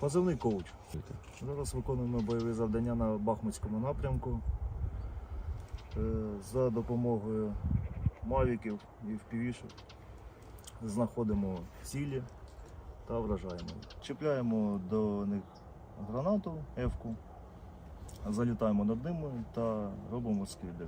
Позивний коуч. Зараз виконуємо бойові завдання на Бахмутському напрямку. Е, За допомогою мавіків і впівішок знаходимо цілі та вражаємо. Чіпляємо до них гранату F-ку, залітаємо над ними та робимо скиди.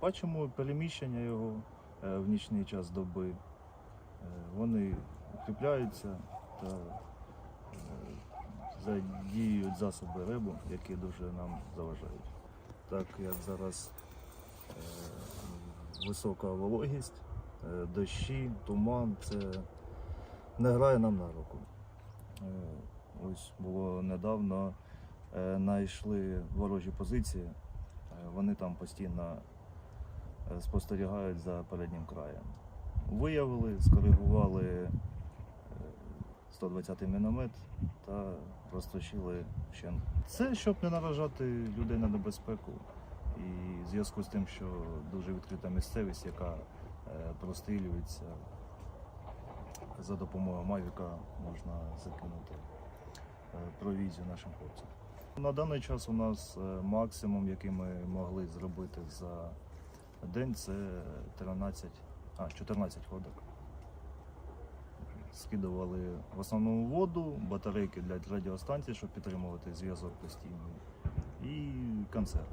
Бачимо переміщення його е, в нічний час доби. Е, Вони укріпляються та е, задіюють засоби рибу, які дуже нам заважають. Так як зараз висока вологість, дощі, туман, це не грає нам на руку. Ось було недавно, знайшли ворожі позиції, вони там постійно спостерігають за переднім краєм. Виявили, скоригували е, 120-й міномет та розтрощили вщент. Це щоб не наражати людей на небезпеку. І в зв'язку з тим, що дуже відкрита місцевість, яка е, прострілюється, за допомогою Мавіка можна закинути е, провізію нашим хлопцям. На даний час у нас е, максимум, який ми могли зробити за день, це 13, а, 14 ходок. Скидували в основному воду, батарейки для радіостанцій, щоб підтримувати зв'язок постійний, і консерви.